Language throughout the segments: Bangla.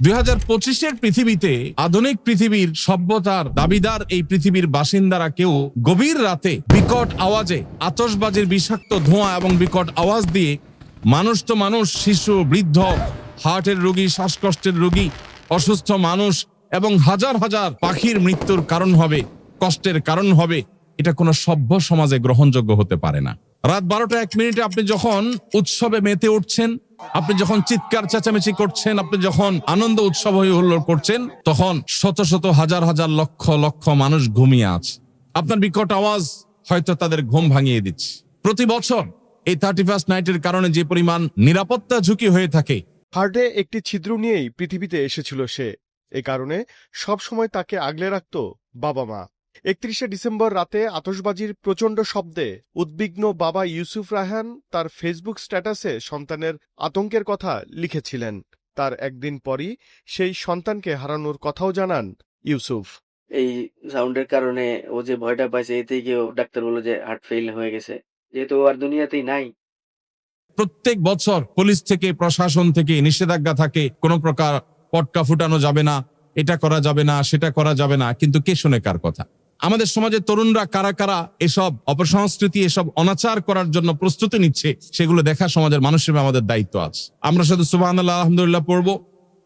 দুই হাজার পৃথিবীতে আধুনিক পৃথিবীর সভ্যতার দাবিদার এই পৃথিবীর বাসিন্দারা কেউ গভীর রাতে বিকট আওয়াজে আতশবাজির বিষাক্ত ধোঁয়া এবং বিকট আওয়াজ দিয়ে মানুষ তো মানুষ, শিশু, বৃদ্ধ, হার্টের রোগী, শ্বাসকষ্টের রোগী, অসুস্থ মানুষ এবং হাজার হাজার পাখির মৃত্যুর কারণ হবে, কষ্টের কারণ হবে। এটা কোনো সভ্য সমাজে গ্রহণযোগ্য হতে পারে না। রাত বারোটা এক মিনিটে আপনি যখন উৎসবে মেতে উঠছেন, আপনি যখন চিৎকার চেঁচামেচি করছেন, আপনি যখন আনন্দ উৎসব করছেন, তখন শত শত হাজার হাজার লক্ষ লক্ষ মানুষ ঘুমিয়ে আছে। আপনার বিকট আওয়াজ হয়তো তাদের ঘুম ভাঙিয়ে দিচ্ছে। প্রতি বছর এই থার্টি ফার্স্ট নাইটের কারণে যে পরিমাণ নিরাপত্তা ঝুঁকি হয়ে থাকে, হার্টে একটি ছিদ্র নিয়েই পৃথিবীতে এসেছিল সে। এ কারণে সব সময় তাকে আগলে রাখত বাবা মা। একত্রিশে ডিসেম্বর রাতে আতশবাজির প্রচণ্ড শব্দে উদ্বিগ্ন বাবা ইউসুফ রায়হান তার ফেসবুক স্ট্যাটাসে সন্তানের আতঙ্কের কথা লিখেছিলেন। তার একদিন পরই সেই সন্তানকে হারানোর কথাও জানান ইউসুফ। এই সাউন্ডের কারণে ও যে ভয়টা পাইছে এতেই কেউ ডাক্তার বলল যে হার্ট ফেল হয়ে গেছে। যেহেতু আর দুনিয়াতেই নাই। প্রত্যেক বছর পুলিশ থেকে প্রশাসন থেকে নিষেধাজ্ঞা থাকে কোনো প্রকার পটকা ফুটানো যাবে না এটা করা যাবে না সেটা করা যাবে না কিন্তু কে শুনে কার কথা? আমাদের সমাজের তরুণরা কারা কারা এসব অপসংস্কৃতি, এসব অনাচার করার জন্য প্রস্তুতি নিচ্ছে, সেগুলো দেখা সমাজের মানুষ মানুষের আমাদের দায়িত্ব আছে। আমরা শুধু সুবাহ আলহামদুলিল্লাহ পড়ব,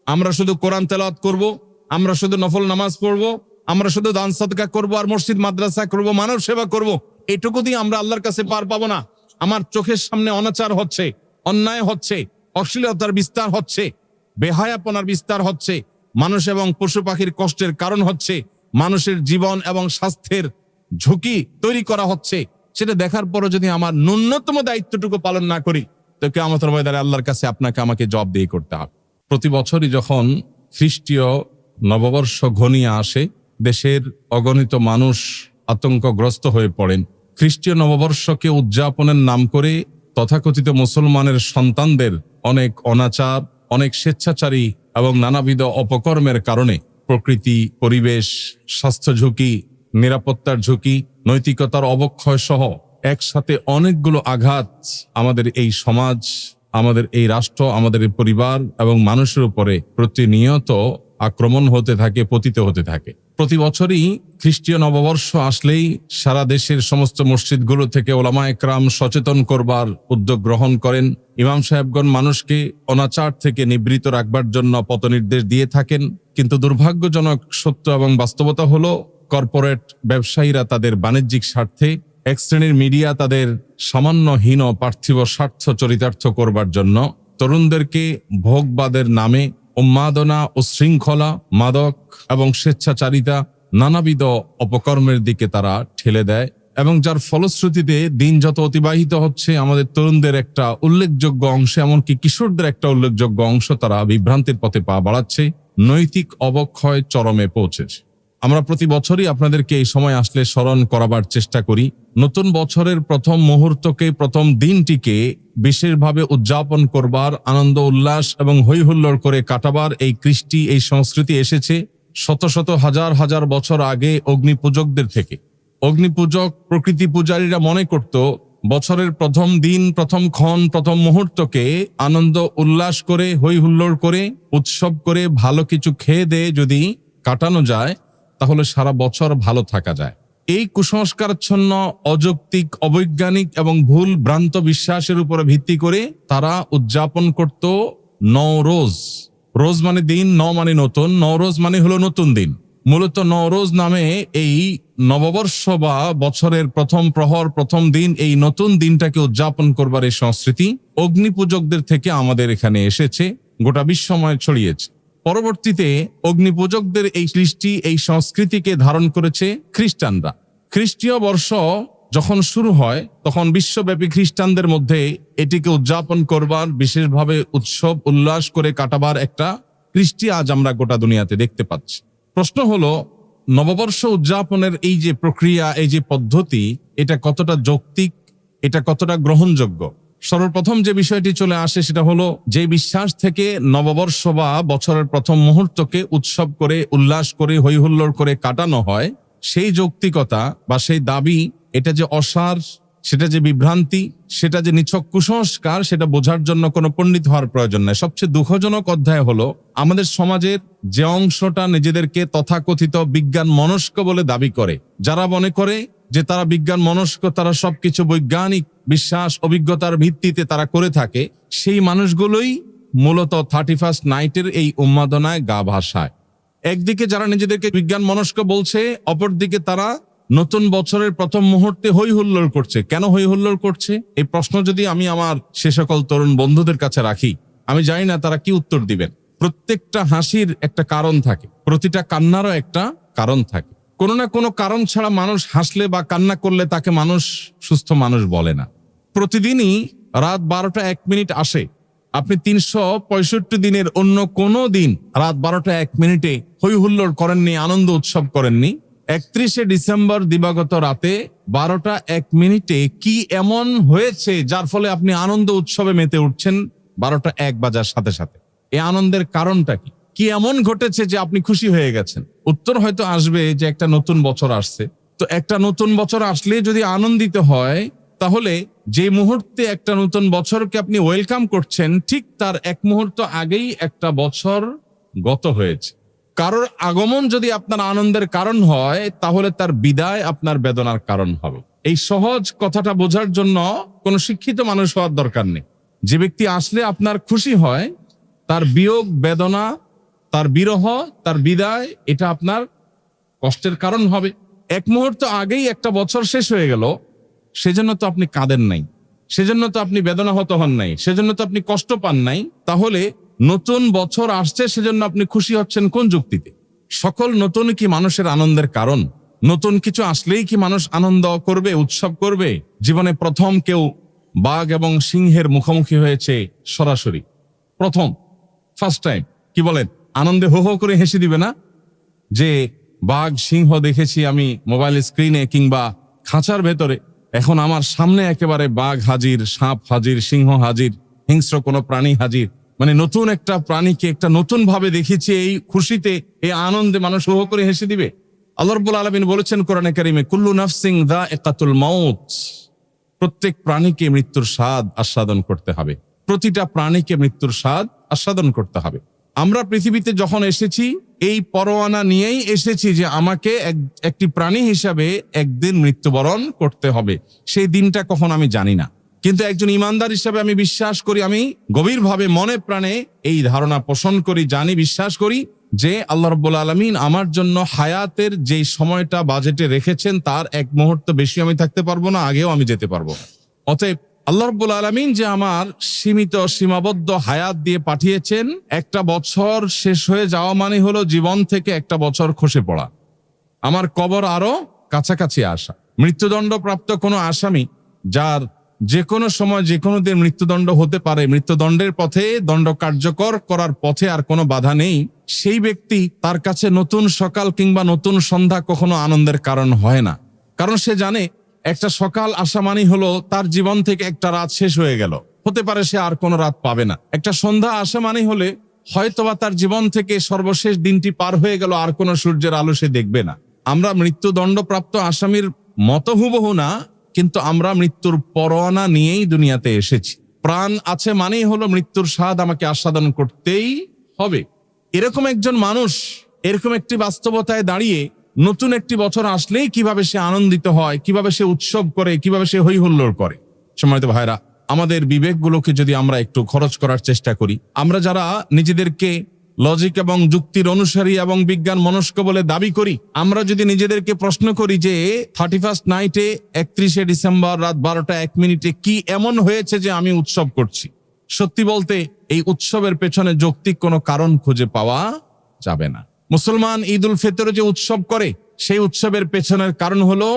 আমরা শুধু কোরআন তেলাওয়াত করব, আমরা শুধু নফল নামাজ পড়ব, আমরা শুধু দান সদকা করব আর মসজিদ, মাদ্রাসা করব, মানব সেবা করব এটুকু দিয়ে আমরা আল্লাহর কাছে পার পাবো না। আমার চোখের সামনে অনাচার হচ্ছে, অন্যায় হচ্ছে, অশ্লীলতার বিস্তার হচ্ছে, বেহায়াপনার বিস্তার হচ্ছে, মানুষ এবং পশু পাখির কষ্টের কারণ হচ্ছে মানুষের জীবন এবং স্বাস্থ্যের ঝুঁকি তৈরি করা হচ্ছে, সেটা দেখার পরও যদি আমার ন্যূনতম দায়িত্বটুকু পালন না করি, তো কে আমাদের ময়দানে আল্লাহর কাছে আপনাকে আমাকে জব দিয়ে করতে হবে। প্রতি বছরই যখন খ্রিস্টীয় নববর্ষ ঘনিয়ে আসে, দেশের অগণিত মানুষ আতঙ্কগ্রস্ত হয়ে পড়েন। খ্রিস্টীয় নববর্ষকে উদযাপনের নাম করে তথাকথিত মুসলমানের সন্তানদের অনেক অনাচার, অনেক স্বেচ্ছাচারী এবং নানাবিধ অপকর্মের কারণে প্রকৃতি, পরিবেশ, স্বাস্থ্য ঝুঁকি, নিরাপত্তার ঝুঁকি, নৈতিকতার অবক্ষয় সহ একসাথে অনেকগুলো আঘাত আমাদের এই সমাজ, আমাদের এই রাষ্ট্র, আমাদের পরিবার এবং মানুষের উপরে প্রতিনিয়ত আক্রমণ হতে থাকে, পতিত হতে থাকে। প্রতি বছরই খ্রিস্টীয় নববর্ষ আসলেই সারা দেশের সমস্ত মসজিদগুলো থেকে ওলামা একরাম সচেতন করবার উদ্যোগ গ্রহণ করেন। ইমাম সাহেবগণ মানুষকে অনাচার থেকে নিবৃত রাখবার জন্য পথনির্দেশ দিয়ে থাকেন। কিন্তু দুর্ভাগ্যজনক সত্য এবং বাস্তবতা হলো, কর্পোরেট ব্যবসায়ীরা তাদের বাণিজ্যিক স্বার্থে এক শ্রেণির মিডিয়া তাদের সামান্যহীন পার্থিব স্বার্থ চরিতার্থ করবার জন্য তরুণদেরকে ভোগবাদের নামে উন্মাদনা ও শৃঙ্খলা, মাদক এবং স্বেচ্ছাচারিতা নানাবিধ অপকর্মের দিকে তারা ঠেলে দেয় এবং যার ফলশ্রুতিতে দিন যত অতিবাহিত হচ্ছে, আমাদের তরুণদের একটা উল্লেখযোগ্য অংশ, এমনকি কিশোরদের একটা উল্লেখযোগ্য অংশ তারা বিভ্রান্তির পথে পা বাড়াচ্ছে, নৈতিক অবক্ষয় চরমে পৌঁছেছে। আমরা প্রতি বছরই আপনাদেরকে এই সময় আসলে স্মরণ করাবার চেষ্টা করি। নতুন বছরের প্রথম মুহূর্তকে, প্রথম দিনটিকে বিশেষভাবে উদযাপন করবার, আনন্দ, উল্লাস এবং হৈ হুল্লোড় করে কাটাবার এই কৃষ্টি, এই সংস্কৃতি এসেছে শত শত হাজার হাজার বছর আগে অগ্নিপূজকদের থেকে। অগ্নিপূজক, প্রকৃতি পূজারীরা মনে করত, বছরের প্রথম দিন, প্রথম ক্ষণ, প্রথম মুহূর্তকে আনন্দ, উল্লাস করে হৈ হুল্লোড় করে, উৎসব করে, ভালো কিছু খেয়ে দিয়ে যদি কাটানো যায় তাহলে সারা বছর ভালো থাকা যায়। এই কুসংস্কারচ্ছন্ন, অযৌক্তিক, অবৈজ্ঞানিক এবং ভুল ভ্রান্ত বিশ্বাসের উপরে ভিত্তি করে তারা উদযাপন করত নওরোজ রোজ। মানে দিন ন মানে নতুন। নওরোজ মানে হলো নতুন দিন। মূলত নওরোজ নামে এই নববর্ষ বা বছরের প্রথম প্রহর, প্রথম দিন এই নতুন দিনটাকে উদযাপন করবার এই সংস্কৃতি অগ্নিপূজকদের থেকে আমাদের এখানে এসেছে। গোটা বিশ্বময় ছড়িয়েছে। পরবর্তীতে অগ্নিপূজকদের এই সৃষ্টি, এই সংস্কৃতিকে ধারণ করেছে খ্রিস্টানরা। খ্রিস্টীয় বর্ষ যখন শুরু হয়, তখন বিশ্বব্যাপী খ্রিস্টানদের মধ্যে এটিকে উদযাপন করবার, বিশেষভাবে উৎসব উল্লাস করে কাটাবার একটা কৃষ্টি আজ আমরা গোটা দুনিয়াতে দেখতে পাচ্ছি। প্রশ্ন হলো, নববর্ষ উদযাপনের এই যে প্রক্রিয়া, এই যে পদ্ধতি, এটা কতটা যৌক্তিক, এটা কতটা গ্রহণযোগ্য? সর্বপ্রথম যে বিষয়টি চলে আসে সেটা হলো, যে বিশ্বাস থেকে নববর্ষ বা বছরের প্রথম মুহূর্তকে উৎসব করে, উল্লাস করে, হৈহুল্লোড় করে কাটানো হয়, সেই যৌক্তিকতা বা সেই দাবি, এটা যে অসার, সেটা যে বিভ্রান্তি, সেটা যে নিছক কুসংস্কার, সেটা বোঝার জন্য কোনো পণ্ডিত হওয়ার প্রয়োজন নাই। সবচেয়ে দুঃখজনক অধ্যায় হলো, আমাদের সমাজের যে অংশটা নিজেদেরকে তথাকথিত বিজ্ঞান মনস্ক বলে দাবি করে, যারা মনে করে যে তারা বিজ্ঞান, মনস্ক, তারা সবকিছু বৈজ্ঞানিক বিশ্বাস, অভিজ্ঞতার ভিত্তিতে তারা করে থাকে, সেই মানুষগুলোই মূলত থার্টি ফার্স্ট নাইটের এই উন্মাদনায় গা ভাসায়। একদিকে যারা নিজেদেরকে বিজ্ঞান, মনস্ক বলছে, অপরদিকে তারা নতুন বছরের প্রথম মুহূর্তে হই হুল্লোড় করছে। কেন হই হুল্লোড় করছে? এই প্রশ্ন যদি আমি আমার সে সকল তরুণ বন্ধুদের কাছে রাখি, আমি জানি না তারা কি উত্তর দিবেন। প্রত্যেকটা হাসির একটা কারণ থাকে, প্রতিটা কান্নারও একটা কারণ থাকে। কোনো না কোনো কারণ ছাড়া মানুষ হাসলে বা কান্না করলে তাকে মানুষ, সুস্থ মানুষ বলে না। প্রতিদিনই রাত বারোটা এক মিনিট আসে। আপনি তিনশো পঁয়ষট্টি দিনের অন্য কোনো দিন রাত বারোটা এক মিনিটে হই হুল্লোড় করেননি, আনন্দ উৎসব করেননি। একত্রিশে ডিসেম্বর দিবাগত রাতে বারোটা এক মিনিটে কি এমন হয়েছে যার ফলে আপনি আনন্দ উৎসবে মেতে উঠছেন? বারোটা এক বাজার সাথে সাথে। এই আনন্দের কারণটা কি? কি এমন ঘটেছে যে আপনি খুশি হয়ে গেছেন? উত্তর হয়তো আসবে যে একটা নতুন বছর আসছে। তো একটা নতুন বছর আসলে যদি আনন্দিত হয়, তাহলে যে মুহূর্তে একটা নতুন বছরকে আপনি ওয়েলকাম করছেন, ঠিক তার এক মুহূর্ত আগেই একটা বছর গত হয়েছে। কারোর আগমন যদি আপনার আনন্দের কারণ হয়, তাহলে তার বিদায় আপনার বেদনার কারণ হবে। এই সহজ কথাটা বোঝার জন্য কোনো শিক্ষিত মানুষ হওয়ার দরকার নেই। যে ব্যক্তি আসলে আপনার খুশি হয়, তার বিয়োগ, বেদনা তার বিরহ, তার বিদায়, এটা আপনার কষ্টের কারণ হবে। এক মুহূর্ত আগেই একটা বছর শেষ হয়ে গেল, সেজন্য তো আপনি কাঁদেন নাই, সেজন্য তো আপনি বেদনাহত হন নাই, সেজন্য তো আপনি কষ্ট পান নাই। তাহলে নতুন বছর আসছে, সেজন্য আপনি খুশি হচ্ছেন কোন যুক্তিতে? সকল নতুন কি মানুষের আনন্দের কারণ? নতুন কিছু আসলেই কি মানুষ আনন্দ করবে, উৎসব করবে? জীবনে প্রথম কেউ বাঘ এবং সিংহের মুখোমুখি হয়েছে সরাসরি। প্রথম ফার্স্ট টাইম কি বলেন? আনন্দে হো হো করে হেসে দিবে না? যে বাঘ, সিংহ দেখেছি আমি মোবাইল স্ক্রিনে কিংবা খাঁচার ভেতরে। এখন আমার সামনে একেবারে বাঘ হাজির, সাপ হাজির, সিংহ হাজির, হিংস্র কোনো প্রাণী হাজির। মানে নতুন একটা প্রাণীকে একটা নতুন ভাবে দেখেছি এই খুশিতে, এই আনন্দে মানুষ হো করে হেসে দিবে। আল্লাহ রব্বুল আলমিন বলেছেন কোরআনে কারিমে, কুল্লু নাফসিং দা একাতুল মাউত। প্রত্যেক প্রাণীকে মৃত্যুর স্বাদ আস্বাদন করতে হবে। প্রতিটা প্রাণীকে মৃত্যুর স্বাদ আস্বাদন করতে হবে। আমরা পৃথিবীতে যখন এসেছি, এই পরোয়ানা নিয়েই এসেছি যে আমাকে এক- একটি প্রাণী হিসাবে একদিন মৃত্যুবরণ করতে হবে। সেই দিনটা কখন আমি জানি না। কিন্তু একজন ইমানদার হিসাবে আমি বিশ্বাস করি, আমি গভীরভাবে মনে প্রাণে এই ধারণা পোষণ করি, জানি, বিশ্বাস করি যে আল্লাহ রব্বুল আলমিন আমার জন্য হায়াতের যে সময়টা, বাজেটে রেখেছেন, তার এক মুহূর্ত বেশি আমি থাকতে পারব না, আগেও আমি যেতে পারব। অতএব আল্লাহ রব্বুল আলমিন যে আমার সীমিত, সীমাবদ্ধ হায়াত দিয়ে পাঠিয়েছেন, একটা বছর শেষ হয়ে যাওয়া মানে হলো জীবন থেকে একটা বছর খসে পড়া। আমার কবর আরও কাছাকাছি আসা। মৃত্যুদণ্ড প্রাপ্ত কোনো আসামি, যার যে কোনো সময় যে কোনো দিন মৃত্যুদণ্ড হতে পারে, মৃত্যুদণ্ডের পথে দণ্ড কার্যকর করার পথে আর কোনো বাধা নেই। সেই ব্যক্তি তার কাছে নতুন সকাল কিংবা নতুন সন্ধ্যা কখনো আনন্দের কারণ হয় না। কারণ সে জানে একটা সকাল আসা মানে হলো তার জীবন থেকে একটা রাত শেষ হয়ে গেল। হতে পারে সে আর কোনো রাত পাবে না। একটা সন্ধ্যা আসা মানে হলে হয়তোবা তার জীবন থেকে সর্বশেষ দিনটি পার হয়ে গেল, আর কোনো সূর্যের আলো সে দেখবে না। আমরা মৃত্যুদণ্ডপ্রাপ্ত আসামির মতো হুবহু না, কিন্তু আমরা মৃত্যুর পরোয়ানা নিয়েই দুনিয়াতে এসেছি। প্রাণ আছে মানেই হলো মৃত্যুর স্বাদ আমাকে আস্বাদন করতেই হবে। এরকম একজন মানুষ এরকম একটি বাস্তবতায় দাঁড়িয়ে নতুন একটি বছর আসলেই কীভাবে সে আনন্দিত হয়, কীভাবে সে উৎসব করে, কীভাবে সে হই হুল্লোড় করে। সময়ত ভাইরা আমাদের বিবেকগুলোকে যদি আমরা একটু খরচ করার চেষ্টা করি, আমরা যারা নিজেদেরকে লজিক এবং যুক্তির অনুসারী এবং বিজ্ঞান মনস্ক বলে দাবি করি, আমরা যদি নিজেদেরকে প্রশ্ন করি যে থার্টি ফার্স্ট নাইটে একত্রিশে ডিসেম্বর রাত বারোটা এক মিনিটে কি এমন হয়েছে যে আমি উৎসব করছি? সত্যি বলতে, এই উৎসবের পেছনে যৌক্তিক কোনো কারণ খুঁজে পাওয়া যাবে না। মুসলমান ঈদ উল ফিতর যে উৎসব করে, সেই উৎসবের পেছনের কারণ হলো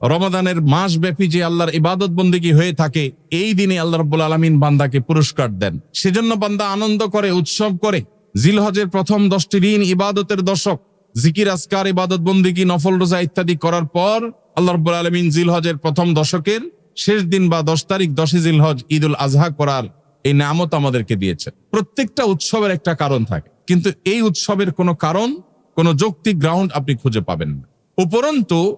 রমাদানের মাস ব্যাপী যে আল্লাহর ইবাদত বন্দিগি হয়ে থাকে, এই দিনে আল্লাহ রব্বুল আলমিন বান্দাকে পুরস্কার দেন। সেজন্য বান্দা আনন্দ করে, উৎসব করে। জিলহজের প্রথম দশটি দিন ইবাদতের দশক, জিকির আসকার ইবাদত বন্দিগি, নফল, রোজা ইত্যাদি করার পর আল্লাহ রব্বুল আলমিন জিলহজের প্রথম দশকের শেষ দিন বা দশ তারিখ, দশই জিলহজ ঈদ উল আজহা করার এই নামত আমাদেরকে দিয়েছে প্রত্যেকটা উৎসবের একটা কারণ থাকে। কিন্তু এই উৎসবের কোনো কারণ, কোনো যৌক্তিক গ্রাউন্ড আপনি খুঁজে পাবেন না। উপরন্তু,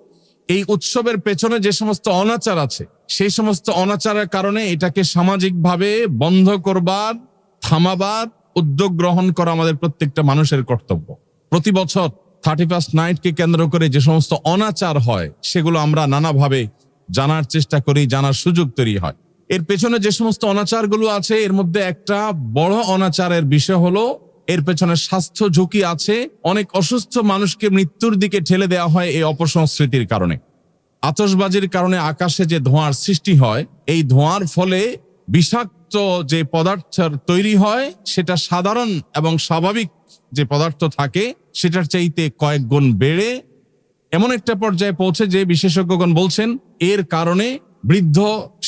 এই উৎসবের পেছনে যে সমস্ত অনাচার আছে, সেই সমস্ত অনাচারের কারণে এটাকে সামাজিকভাবে বন্ধ করবার, থামাবার, উদ্যোগ গ্রহণ করা আমাদের প্রত্যেকটা মানুষের কর্তব্য। প্রতি বছর থার্টি ফার্স্ট নাইটকে কেন্দ্র করে যে সমস্ত অনাচার হয়, সেগুলো আমরা নানাভাবে জানার চেষ্টা করি, জানার সুযোগ তৈরি হয়। এর পেছনে যে সমস্ত অনাচারগুলো আছে, এর মধ্যে একটা বড় অনাচারের বিষয় হলো এর পেছনে স্বাস্থ্য ঝুঁকি আছে। অনেক অসুস্থ মানুষকে মৃত্যুর দিকে ঠেলে দেওয়া হয় এই অপসংস্কৃতির কারণে। আতশবাজির কারণে আকাশে যে ধোঁয়ার সৃষ্টি হয়, এই ধোঁয়ার ফলে বিষাক্ত যে পদার্থ তৈরি হয়, সেটা সাধারণ এবং স্বাভাবিক যে পদার্থ থাকে, সেটার চাইতে কয়েক গুণ বেড়ে এমন একটা পর্যায়ে পৌঁছে যে বিশেষজ্ঞগণ বলছেন, এর কারণে বৃদ্ধ,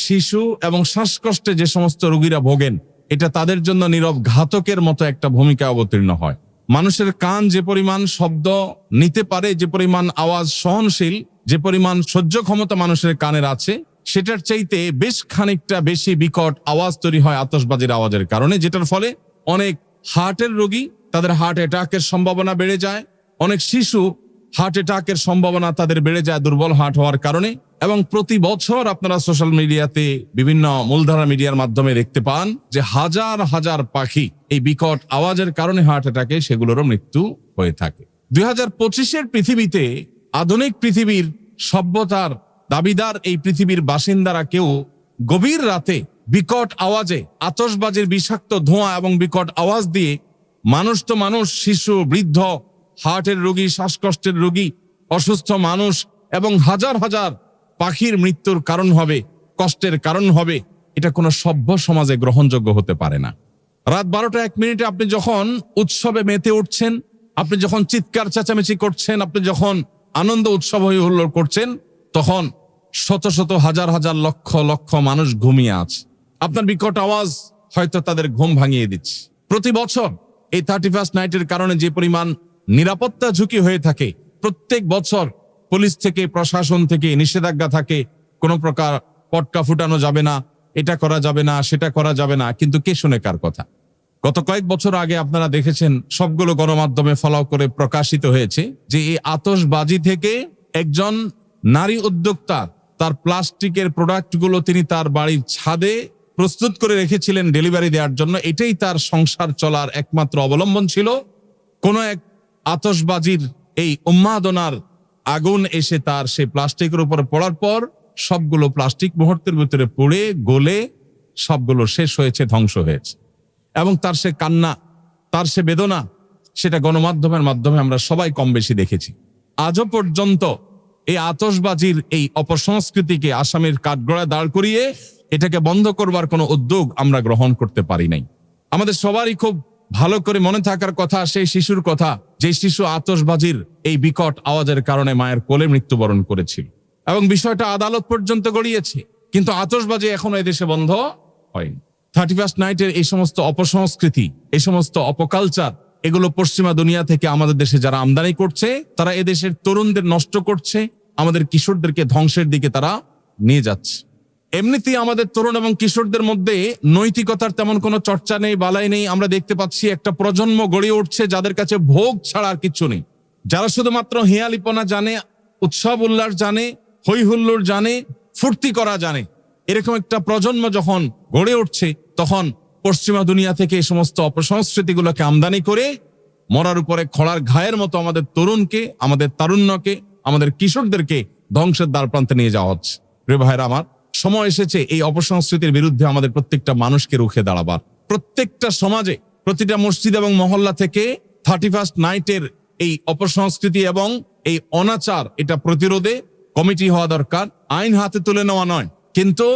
শিশু এবং শ্বাসকষ্টে যে সমস্ত রোগীরা ভোগেন এটা তাদের জন্য নীরব ঘাতকের মতো একটা ভূমিকা অবতীর্ণ হয়। মানুষের কান যে পরিমাণ শব্দ নিতে পারে, যে পরিমাণ আওয়াজ সহনশীল, যে পরিমাণ সহ্য ক্ষমতা মানুষের কানের আছে, সেটার চাইতে বেশ খানিকটা বেশি বিকট আওয়াজ তৈরি হয় আতশবাজির আওয়াজের কারণে, যেটার ফলে অনেক হার্টের রোগী তাদের হার্ট অ্যাটাকের সম্ভাবনা বেড়ে যায়। অনেক শিশু হার্ট অ্যাটাকের সম্ভাবনা তাদের বেড়ে যায় দুর্বল হার্ট হওয়ার কারণে। এবং প্রতি বছর আপনারা সোশ্যাল মিডিয়াতে বিভিন্ন মূলধারা মিডিয়ার মাধ্যমে দেখতে পান যে হাজার হাজার পাখি এই বিকট আওয়াজের কারণে হার্ট অ্যাটাকে, সেগুলোরও মৃত্যু হয়ে থাকে। দুই হাজার পঁচিশের পৃথিবীতে আধুনিক পৃথিবীর সভ্যতার দাবিদার এই পৃথিবীর বাসিন্দারা কেউ গভীর রাতে বিকট আওয়াজে আতশবাজির বিষাক্ত ধোঁয়া এবং বিকট আওয়াজ দিয়ে মানুষ তো মানুষ, শিশু, বৃদ্ধ, হার্টের রোগী, শ্বাসকষ্টের রোগী, অসুস্থ মানুষ এবং হাজার হাজার পাখির মৃত্যুর কারণ হবে, কষ্টের কারণ হবে, এটা কোনো সভ্য সমাজে গ্রহণযোগ্য হতে পারে না। রাত বারোটা এক মিনিটে আপনি যখন উৎসবে মেতে উঠছেন, আপনি যখন চিৎকার চেঁচামেচি করছেন, আপনি যখন আনন্দ উৎসব হয়ে হুল্লোড় করছেন, তখন শত শত হাজার হাজার লক্ষ লক্ষ মানুষ ঘুমিয়ে আছে। আপনার বিকট আওয়াজ হয়তো তাদের ঘুম ভাঙিয়ে দিচ্ছে। প্রতি বছর এই থার্টি ফার্স্ট নাইটের কারণে যে পরিমাণ নিরাপত্তা ঝুঁকি হয়ে থাকে, প্রত্যেক বছর পুলিশ থেকে, প্রশাসন থেকে নিষেধাজ্ঞা থাকে, কোনো প্রকার পটকা ফুটানো যাবে না, এটা করা যাবে না, সেটা করা যাবে না। কিন্তু কে শুনে কার কথা? গত কয়েক বছর আগে আপনারা দেখেছেন, সবগুলো গণমাধ্যমে ফলো করে প্রকাশিত হয়েছে যে এই আতসবাজি থেকে একজন নারী উদ্যোক্তা তার প্লাস্টিকের প্রোডাক্টগুলো তিনি তার বাড়ির ছাদে প্রস্তুত করে রেখেছিলেন ডেলিভারি দেওয়ার জন্য। এটাই তার সংসার চলার একমাত্র অবলম্বন ছিল। কোন এক আতসবাজির এই উন্মাদনার আগুন এসে তার সেই প্লাস্টিকের উপর পড়ার পর সবগুলো প্লাস্টিক মুহূর্তের ভিতরে পড়ে, গলে, সবগুলো শেষ হয়েছে, ধ্বংস হয়েছে। এবং তার সে কান্না, তার সে বেদনা, সেটা গণমাধ্যমের মাধ্যমে আমরা সবাই কম বেশি দেখেছি। আজও পর্যন্ত এই আতসবাজির এই অপসংস্কৃতিকে আসামের কাঠগড়ায় দাঁড় করিয়ে এটাকে বন্ধ করবার কোনো উদ্যোগ আমরা গ্রহণ করতে পারি নাই। আমাদের সবারই খুব ভালো করে মনে থাকার কথা, সেই শিশুর কথা, যে শিশু আতসবাজির এই বিকট আওয়াজের কারণে মায়ের কোলে মৃত্যুবরণ করেছিল। এবং বিষয়টা আদালত পর্যন্ত গড়িয়েছে, কিন্তু আতসবাজি এখনও এদেশে বন্ধ হয়নি। থার্টি ফার্স্ট নাইটের এই সমস্ত অপসংস্কৃতি, এই সমস্ত অপকালচার, এগুলো পশ্চিমা দুনিয়া থেকে আমাদের দেশে যারা আমদানি করছে, তারা এদেশের তরুণদের নষ্ট করছে, আমাদের কিশোরদেরকে ধ্বংসের দিকে তারা নিয়ে যাচ্ছে। এমনিতেই আমাদের তরুণ এবং কিশোরদের মধ্যে নৈতিকতার তেমন কোনো চর্চা নেই, বালাই নেই। আমরা দেখতে পাচ্ছি একটা প্রজন্ম গড়ে উঠছে যাদের কাছে ভোগ ছাড়া আর কিচ্ছু নেই। যারা শুধুমাত্র হিয়ালিপনা জানে, উৎসব উল্লাস জানে হই হুল্লোড় জানে, ফুর্তি করা জানে, এরকম একটা প্রজন্ম যখন গড়ে উঠছে, তখন পশ্চিমা দুনিয়া থেকে এই সমস্ত অপসংস্কৃতিগুলোকে আমদানি করে, মরার উপরে খড়ার ঘায়ের মতো আমাদের তরুণকে, আমাদের তারুণ্যকে, আমাদের কিশোরদেরকে ধ্বংসের দ্বার প্রান্তে নিয়ে যাওয়া হচ্ছে। রে ভাইরা আমার সময় এসেছে, এই অপসংস্কৃতির বিরুদ্ধে আমাদের প্রত্যেকটা মানুষকে রুখে দাঁড়াবার। প্রত্যেকটা সমাজে, প্রতিটা মসজিদ এবং মহল্লা থেকে থার্টি ফার্স্ট নাইটের এই অপসংস্কৃতি এবং এই অনাচার, এটা প্রতিরোধে কমিটি হওয়া দরকার, আইন হাতে তুলে নেওয়া নয়। কিন্তু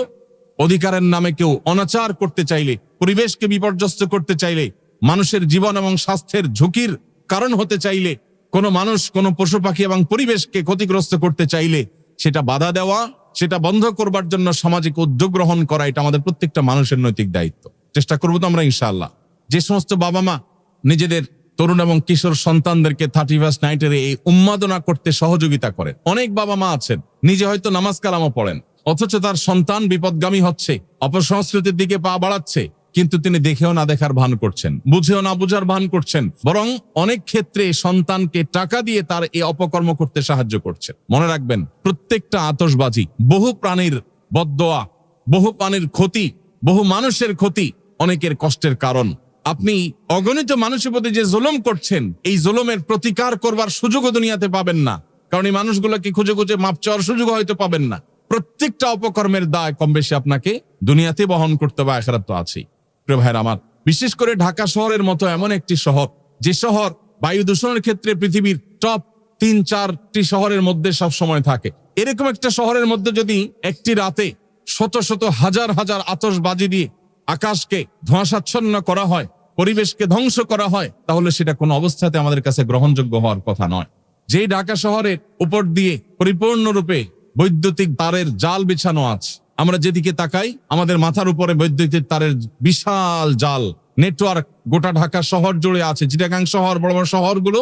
অধিকারের নামে কেউ অনাচার করতে চাইলে, পরিবেশকে বিপর্যস্ত করতে চাইলে, মানুষের জীবন এবং স্বাস্থ্যের ঝুঁকির কারণ হতে চাইলে, কোনো মানুষ, কোনো পশু পাখি এবং পরিবেশকে ক্ষতিগ্রস্ত করতে চাইলে, সেটা বাধা দেওয়া সেটা বন্ধ করবার জন্য সামাজিক উদ্যোগ গ্রহণ করা, এটা আমাদের প্রত্যেকটা মানুষের নৈতিক দায়িত্ব। চেষ্টা করব তো আমরা ইনশাআল্লাহ। যে সমস্ত বাবা মা নিজেদের তরুণ এবং কিশোর সন্তানদেরকে থার্টি ফার্স্ট নাইটের এই উন্মাদনা করতে সহযোগিতা করেন। অনেক বাবা মা আছেন, নিজে হয়তো নামাজ কালামও পড়েন, অথচ তার সন্তান বিপদগামী হচ্ছে, অপসংস্কৃতির দিকে পা বাড়াচ্ছে কিন্তু তিনি দেখেও না দেখার ভান করছেন, বুঝেও না বুঝার ভান করছেন, বরং অনেক ক্ষেত্রে সন্তানকে টাকা দিয়ে তার এই অপকর্ম করতে সাহায্য করছে মনে রাখবেন, প্রত্যেকটা আতশবাজি, বহু প্রাণীর বদদোয়া বহু প্রাণীর ক্ষতি, বহু মানুষের ক্ষতি অনেকের কষ্টের কারণ। আপনি অগণিত মানুষের প্রতি যে জুলুম করছেন, এই জুলুমের প্রতিকার করবার সুযোগও দুনিয়াতে পাবেন না। কারণ এই মানুষগুলোকে খুঁজে খুঁজে মাপ চাওয়ার সুযোগ হয়তো পাবেন না। প্রত্যেকটা অপকর্মের দায় কম বেশি আপনাকে দুনিয়াতে বহন করতে হবে, আখেরাত তো আছেই। প্রিয় ভাইয়ের আমার, বিশেষ করে ঢাকা শহরের মতো এমন একটি শহর, যে শহর বায়ু দূষণের ক্ষেত্রে পৃথিবীর টপ তিন, চারটি শহরের মধ্যে সব সময় থাকে। এরকম একটা শহরের মধ্যে যদি একটি রাতে শত শত, হাজার হাজার আতশবাজি দিয়ে আকাশকে ধোঁয়াশাচ্ছন্ন করা হয়, পরিবেশকে ধ্বংস করা হয়, তাহলে সেটা কোনো অবস্থাতে আমাদের কাছে গ্রহণযোগ্য হওয়ার কথা নয়। যেই ঢাকা শহরের উপর দিয়ে পরিপূর্ণরূপে বৈদ্যুতিক তারের জাল বিছানো আছে আমরা যেদিকে তাকাই, আমাদের মাথার উপরে বৈদ্যুতিক তারের বিশাল জাল। নেটওয়ার্ক গোটা ঢাকা শহর জুড়ে আছে। চিটাগাং শহর, বড় বড় শহরগুলো,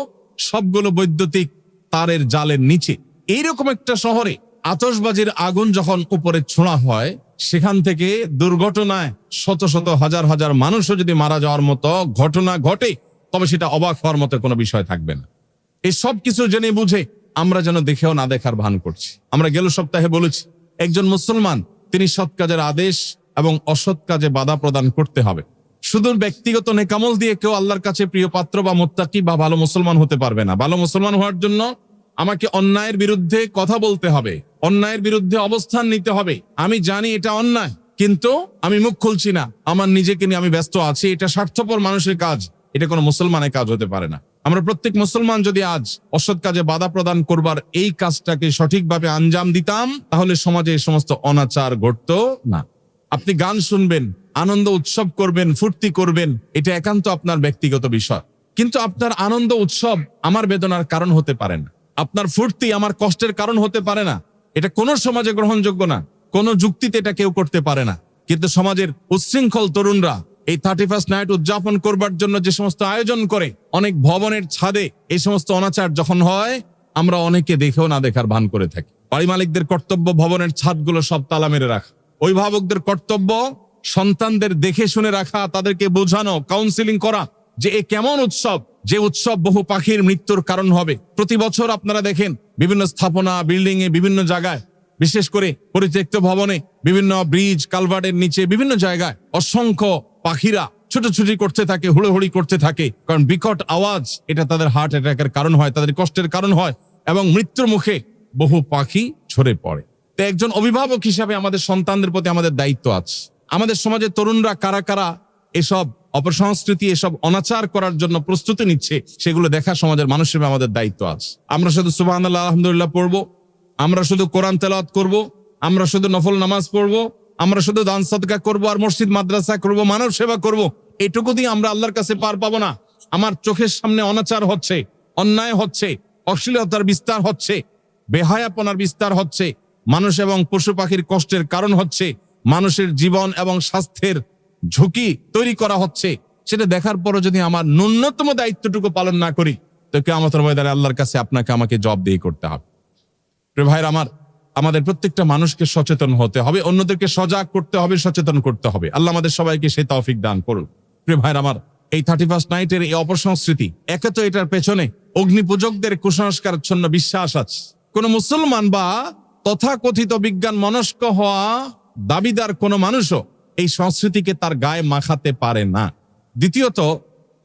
সবগুলো বৈদ্যুতিক তারের জালের নিচে। এইরকম একটা শহরে আতশবাজির আগুন যখন উপরে ছোঁড়া হয়, সেখান থেকে দুর্ঘটনায় শত শত হাজার হাজার মানুষও যদি মারা যাওয়ার মতো ঘটনা ঘটে, তবে সেটা অবাক হওয়ার মতো কোনো বিষয় থাকবে না। এই সব কিছু জেনে বুঝে আমরা যেন দেখেও না দেখার ভান করছি। আমরা গেল সপ্তাহে বলেছি, একজন মুসলমান তিনি সৎ কাজের আদেশ এবং অসৎ কাজে বাধা প্রদান করতে হবে। শুধু ব্যক্তিগত নেকামল দিয়ে কেউ আল্লাহর কাছে প্রিয় পাত্র বা মোত্তাকি বা ভালো মুসলমান হতে পারবে না। ভালো মুসলমান হওয়ার জন্য আমাকে অন্যায়ের বিরুদ্ধে কথা বলতে হবে, অন্যায়ের বিরুদ্ধে অবস্থান নিতে হবে। আমি জানি এটা অন্যায়, কিন্তু আমি মুখ খুলছি না। আমার নিজেকে নিয়ে আমি ব্যস্ত আছি, এটা স্বার্থপর মানুষের কাজ, এটা কোনো মুসলমানের কাজ হতে পারে না। আমরা প্রত্যেক মুসলমান যদি আজ অসৎ কাজে বাধা প্রদান করবার এই কাজটাকে সঠিকভাবে আঞ্জাম দিতাম, তাহলে সমাজে এই সমস্ত অনাচার ঘটতো না। আপনি গান শুনবেন, আনন্দ উৎসব করবেন, ফুর্তি করবেন, এটা একান্ত আপনার ব্যক্তিগত বিষয়। কিন্তু আপনার আনন্দ উৎসব আমার বেদনার কারণ হতে পারে না। আপনার ফুর্তি আমার কষ্টের কারণ হতে পারে না। এটা কোনো সমাজে গ্রহণযোগ্য না। কোনো যুক্তিতে এটা কেউ করতে পারে না। কিন্তু সমাজের উচ্ছৃঙ্খল তরুণরা এই থার্টি ফার্স্ট নাইট উদযাপন করবার জন্য যে সমস্ত আয়োজন করে, অনেক ভবনের ছাদে এই সমস্ত অনাচার যখন হয়, আমরা অনেকে দেখেও না দেখার ভান করে থাকি। বাড়ি মালিকদের কর্তব্য ভবনের ছাদগুলো সব তালা মেরে রাখা। অভিভাবকদের কর্তব্য সন্তানদের দেখে শুনে রাখা, তাদেরকে বোঝানো কাউন্সিলিং করা যে এ কেমন উৎসব, যে উৎসব বহু পাখির মৃত্যুর কারণ হবে। প্রতি বছর আপনারা দেখেন বিভিন্ন স্থাপনা বিল্ডিং এ বিভিন্ন জায়গায়, বিশেষ করে পরিত্যক্ত ভবনে বিভিন্ন ব্রিজ কালভার্টের নিচে বিভিন্ন জায়গায় অসংখ্য পাখিরা ছুটোছুটি করতে থাকে, হুড়োহুড়ি করতে থাকে। কারণ বিকট আওয়াজ, এটা তাদের হার্ট অ্যাটাকের কারণ হয়, তাদের কষ্টের কারণ হয় এবং মৃত্যুর মুখে বহু পাখি ঝরে পড়ে। তো একজন অভিভাবক হিসাবে আমাদের সন্তানদের প্রতি আমাদের দায়িত্ব আছে। আমাদের সমাজের তরুণরা কারা কারা এসব অপসংস্কৃতি, এসব অনাচার করার জন্য প্রস্তুতি নিচ্ছে, সেগুলো দেখা সমাজের মানুষ হিসেবে আমাদের দায়িত্ব আছে। আমরা শুধু সুবাহ আলহামদুলিল্লাহ পড়ব, আমরা শুধু কোরআন তেলাওয়াত করব, আমরা শুধু নফল নামাজ পড়ব আমরা শুধু দান সদকা করব আর মসজিদ, মাদ্রাসা করব, মানব সেবা করব। এটুকু দিয়ে আমরা আল্লাহর কাছে পার পাবো না। আমার চোখের সামনে অনাচার হচ্ছে, অন্যায় হচ্ছে, অশ্লীলতার বিস্তার হচ্ছে, বেহায়াপনার বিস্তার হচ্ছে, মানুষ এবং পশু পাখির কষ্টের কারণ হচ্ছে, মানুষের জীবন এবং স্বাস্থ্যের ঝুঁকি তৈরি করা হচ্ছে। সেটা দেখার পরও যদি আমার ন্যূনতম দায়িত্বটুকু পালন না করি, তো কে আমাদের ময়দানে আল্লাহর কাছে আপনাকে আমাকে জব দিয়ে করতে হবে। ভাইয়ের আমার আমাদের প্রত্যেকটা মানুষকে সচেতন হতে হবে, অন্যদেরকে সজাগ করতে হবে, সচেতন করতে হবে। আল্লাহ আমাদের সবাইকে সেই তৌফিক দান করুন। প্রিয় ভাইয়ের আমার, এই থার্টি ফার্স্ট নাইটের এই অপসংস্কৃতি, একে তো এটার পেছনে অগ্নিপূজকদের কুসংস্কারচ্ছন্ন বিশ্বাস আছে। কোন মুসলমান বা তথাকথিত বিজ্ঞান মনস্ক হওয়া দাবিদার কোন মানুষও এই সংস্কৃতিকে তার গায়ে মাখাতে পারে না। দ্বিতীয়ত,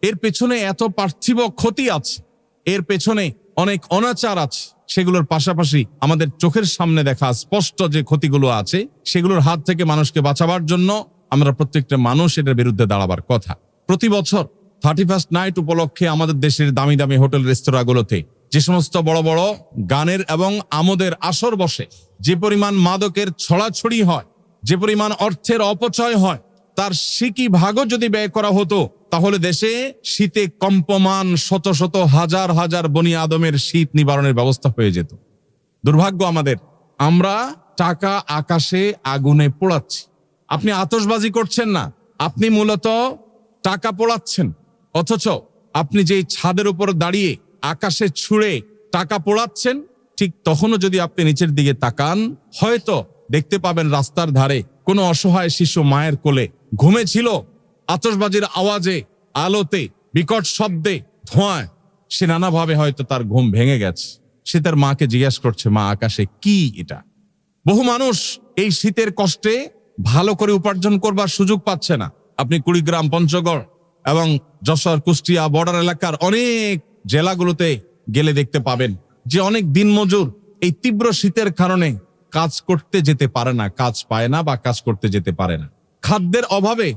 এর পেছনে এত পার্থিব ক্ষতি আছে, এর পেছনে অনেক অনাচার আছে। সেগুলোর পাশাপাশি আমাদের চোখের সামনে দেখা স্পষ্ট যে ক্ষতিগুলো আছে, সেগুলোর হাত থেকে মানুষকে বাঁচাবার জন্য আমরা প্রত্যেকটা মানুষ এটার বিরুদ্ধে দাঁড়াবার কথা। প্রতি বছর থার্টি ফার্স্ট নাইট উপলক্ষে আমাদের দেশের দামি দামি হোটেল রেস্তোরাঁগুলোতে যে সমস্ত বড় বড় গানের এবং আমোদের আসর বসে, যে পরিমাণ মাদকের ছড়াছড়ি হয়, যে পরিমাণ অর্থের অপচয় হয়, তার সিকি ভাগও যদি ব্যয় করা হতো তাহলে দেশে শীতে কম্পমান শত শত হাজার হাজার বনি আদমের শীত নিবারণের ব্যবস্থা হয়ে যেত। দুর্ভাগ্য আমাদের, আমরা টাকা আকাশে আগুনে পোড়াচ্ছি। আপনি আতসবাজি করছেন না, আপনি মূলত টাকা পোড়াচ্ছেন। অথচ আপনি যেই ছাদের উপর দাঁড়িয়ে আকাশে ছুঁড়ে টাকা পোড়াচ্ছেন, ঠিক তখনও যদি আপনি নিচের দিকে তাকান, হয়তো দেখতে পাবেন রাস্তার ধারে কোনো অসহায় শিশু মায়ের কোলে ঘুমেছিল আতশবাজির আওয়াজে, আলোতে, বিকট শব্দে ধোঁয়ায় সে নানাভাবে হয়তো তার ঘুম ভেঙে গেছে। সে তার মাকে জিজ্ঞাসা করছে, মা, আকাশে কি এটা? বহু মানুষ এই শীতের কষ্টে ভালো করে উপার্জন করবার সুযোগ পাচ্ছে না। আপনি কুড়িগ্রাম, পঞ্চগড় এবং যশোর, কুষ্টিয়া বর্ডার এলাকার অনেক জেলাগুলোতে গেলে দেখতে পাবেন যে অনেক দিনমজুর এই তীব্র শীতের কারণে কাজ করতে যেতে পারে না, কাজ পায় না বা কাজ করতে যেতে পারে না। খাদ্যের অভাবে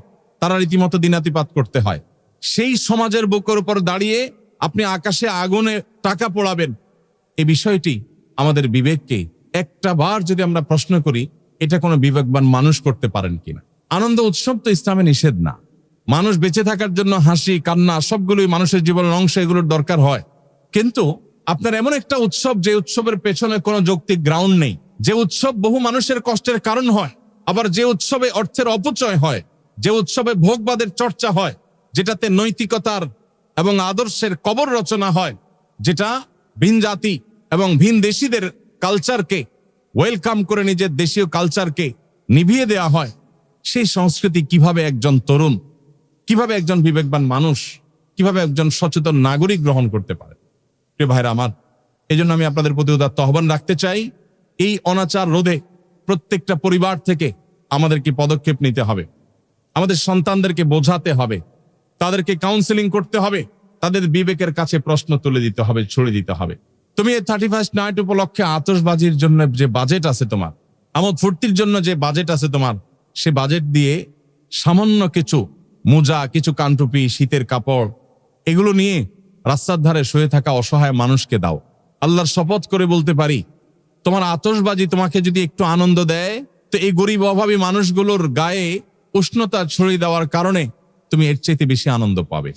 তারা রীতিমতো দিনাতিপাত করতে হয়। সেই সমাজের বুকের উপর দাঁড়িয়ে আপনি আকাশে আগুনে টাকা পোড়াবেন। এই বিষয়টি আমাদের বিবেককে একটা বার যদি আমরা প্রশ্ন করি, এটা কোনো বিবেকবান মানুষ করতে পারেন কিনা? আনন্দ উৎসব তো ইসলামে নিষেধ না। মানুষ বেঁচে থাকার জন্য হাসি, কান্না, সবগুলোই মানুষের জীবনের অংশ, এগুলোর দরকার হয়। কিন্তু আপনার এমন একটা উৎসব, যে উৎসবের পেছনে কোনো যৌক্তিক গ্রাউন্ড নেই। যে উৎসব বহু মানুষের কষ্টের কারণ হয়, আবার যে উৎসবে অর্থের অপচয় হয় যে উৎসবে ভোগবাদের চর্চা হয়, যেটাতে নৈতিকতার এবং আদর্শের কবর রচনা হয়, যেটা ভিন জাতি এবং ভিন দেশিদের কালচারকে ওয়েলকাম করে নিজের দেশীয় কালচারকে নিভিয়ে দেওয়া হয়, সেই সংস্কৃতি কীভাবে একজন তরুণ, কীভাবে একজন বিবেকবান মানুষ, কীভাবে একজন সচেতন নাগরিক গ্রহণ করতে পারে? প্রিয় ভাইরা আমার এই জন্য আমি আপনাদের প্রতি উদাত্ত আহ্বান রাখতে চাই, এই অনাচার রোধে প্রত্যেকটা পরিবার থেকে আমাদেরকে পদক্ষেপ নিতে হবে। আমাদের সন্তানদেরকে বোঝাতে হবে, তাদেরকে কাউন্সেলিং করতে হবে, তাদের বিবেকের কাছে প্রশ্ন তুলে দিতে হবে, ছড়ে দিতে হবে। তুমি এই থার্টি ফার্স্ট নাইট উপলক্ষে আতসবাজির জন্য যে বাজেট আছে তোমার, আমোদ ফুর্তির জন্য যে বাজেট আছে তোমার, সে বাজেট দিয়ে সামান্য কিছু মোজা, কিছু কানটুপি, শীতের কাপড়, এগুলো নিয়ে রাস্তার ধারে শুয়ে থাকা অসহায় মানুষকে দাও। আল্লাহর শপথ করে বলতে পারি, তোমার আতসবাজি তোমাকে যদি একটু আনন্দ দেয়, তো এই গরিব অভাবী মানুষগুলোর গায়ে উষ্ণতা ছড়িয়ে দেওয়ার কারণে তুমি এর চাইতে বেশি আনন্দ পাবে।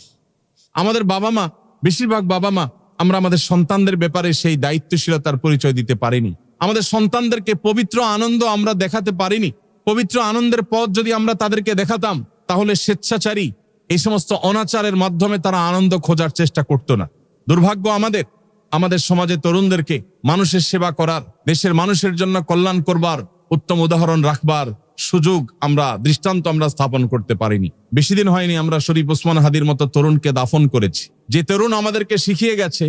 আমাদের বাবা মা বেশিরভাগ বাবা মা আমরা আমাদের সন্তানদের ব্যাপারে সেই দায়িত্বশীলতার পরিচয় দিতে পারিনি। আমাদের সন্তানদেরকে পবিত্র আনন্দ আমরা দেখাতে পারিনি। পবিত্র আনন্দের পথ যদি আমরা তাদেরকে দেখাতাম, তাহলে স্বেচ্ছাচারী এই সমস্ত অনাচারের মাধ্যমে তারা আনন্দ খোঁজার চেষ্টা করতো না। দুর্ভাগ্য আমাদের আমাদের সমাজে তরুণদেরকে মানুষের সেবা করার, দেশের মানুষের জন্য কল্যাণ করবার উত্তম উদাহরণ রাখবার সুযোগ আমরা, দৃষ্টান্ত আমরা স্থাপন করতে পারিনি। বেশি দিন হয়নি আমরা শরীফ ওসমান হাদির মতো তরুণকে দাফন করেছি। যে তরুণ আমাদেরকে শিখিয়ে গেছে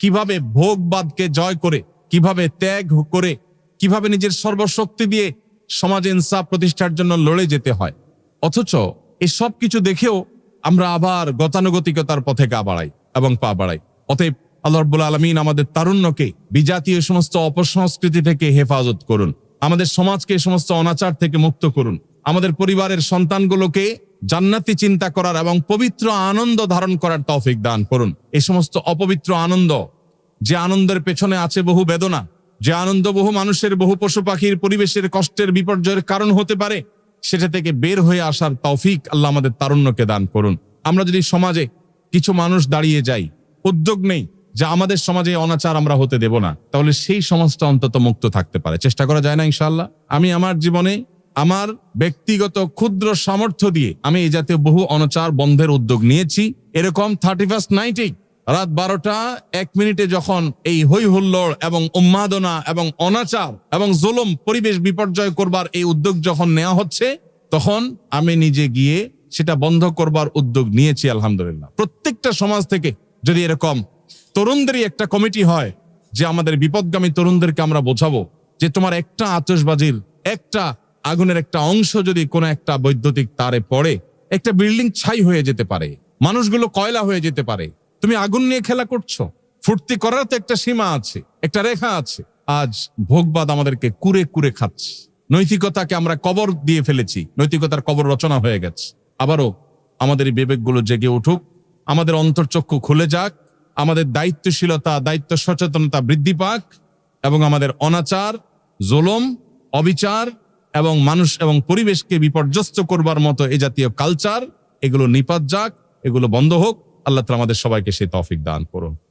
কীভাবে ভোগবাদকে জয় করে, কীভাবে ত্যাগ করে, কীভাবে নিজের সর্বশক্তি দিয়ে সমাজে ইনসাফ প্রতিষ্ঠার জন্য লড়ে যেতে হয়। অথচ এই সব কিছু দেখেও আমরা আবার গতানুগতিকতার পথে গা বাড়াই এবং পা বাড়াই। অতএব আল্লাহ রব্বুল আলমিন আমাদের তারুণ্যকে, বিজাতীয় সমস্ত অপসংস্কৃতি থেকে হেফাজত করুন। আমাদের সমাজকে এই সমস্ত অনাচার থেকে মুক্ত করুন। আমাদের পরিবারের সন্তানগুলোকে জান্নাতি চিন্তা করার এবং পবিত্র আনন্দ ধারণ করার তৌফিক দান করুন। এই সমস্ত অপবিত্র আনন্দ যে আনন্দের পেছনে আছে বহু বেদনা, যে আনন্দ বহু মানুষের বহু পশু পাখির পরিবেশের কষ্টের বিপর্যয়ের কারণ হতে পারে, সেটা থেকে বের হয়ে আসার তৌফিক আল্লাহ আমাদের তারুণ্যকে দান করুন। আমরা যদি সমাজে কিছু মানুষ দাঁড়িয়ে যাই, উদ্যোগ নেই যে আমাদের সমাজে অনাচার আমরা হতে দেব না। তাহলে সেই সমাজটা অন্তত মুক্ত থাকতে পারে। চেষ্টা করা যায় না ইনশাল্লাহ আমি আমার জীবনে আমার ব্যক্তিগত ক্ষুদ্র সামর্থ্য দিয়ে আমি এই জাতীয় বহু অনাচার বন্ধের উদ্যোগ নিয়েছি। এরকম থার্টি ফার্স্ট নাইটে রাত বারোটা, এক মিনিটে যখন এই হৈ হুল্লোড় এবং উন্মাদনা এবং অনাচার এবং জুলুম পরিবেশ বিপর্যয় করবার এই উদ্যোগ যখন নেওয়া হচ্ছে, তখন আমি নিজে গিয়ে সেটা বন্ধ করবার উদ্যোগ নিয়েছি, আলহামদুলিল্লাহ। প্রত্যেকটা সমাজ থেকে যদি এরকম তরুণদেরই একটা কমিটি হয় যে আমাদের বিপদগামী তরুণদেরকে আমরা বোঝাবো যে তোমার একটা আতসবাজির একটা আগুনের একটা অংশ যদি কোনো একটা বৈদ্যুতিক তারে পড়ে, একটা বিল্ডিং ছাই হয়ে যেতে পারে, মানুষগুলো কয়লা হয়ে যেতে পারে, তুমি আগুন নিয়ে খেলা করছ, ফুর্তি করার তো একটা সীমা আছে, একটা রেখা আছে, আজ ভোগবাদ আমাদেরকে কুরে কুরে খাচ্ছে। নৈতিকতাকে আমরা কবর দিয়ে ফেলেছি, নৈতিকতার কবর রচনা হয়ে গেছে। আবারও আমাদের এই বিবেকগুলো জেগে উঠুক, আমাদের অন্তর্চক্ষু খুলে যাক আমাদের দায়িত্বশীলতা, দায়িত্ব সচেতনতা বৃদ্ধি পাক এবং আমাদের অনাচার, জোলম, অবিচার এবং মানুষ এবং পরিবেশকে বিপর্যস্ত করবার মতো এ জাতীয় কালচার এগুলো নিপাত যাক, এগুলো বন্ধ হোক। আল্লাহ তালা আমাদের সবাইকে সেই তফিক দান করুন।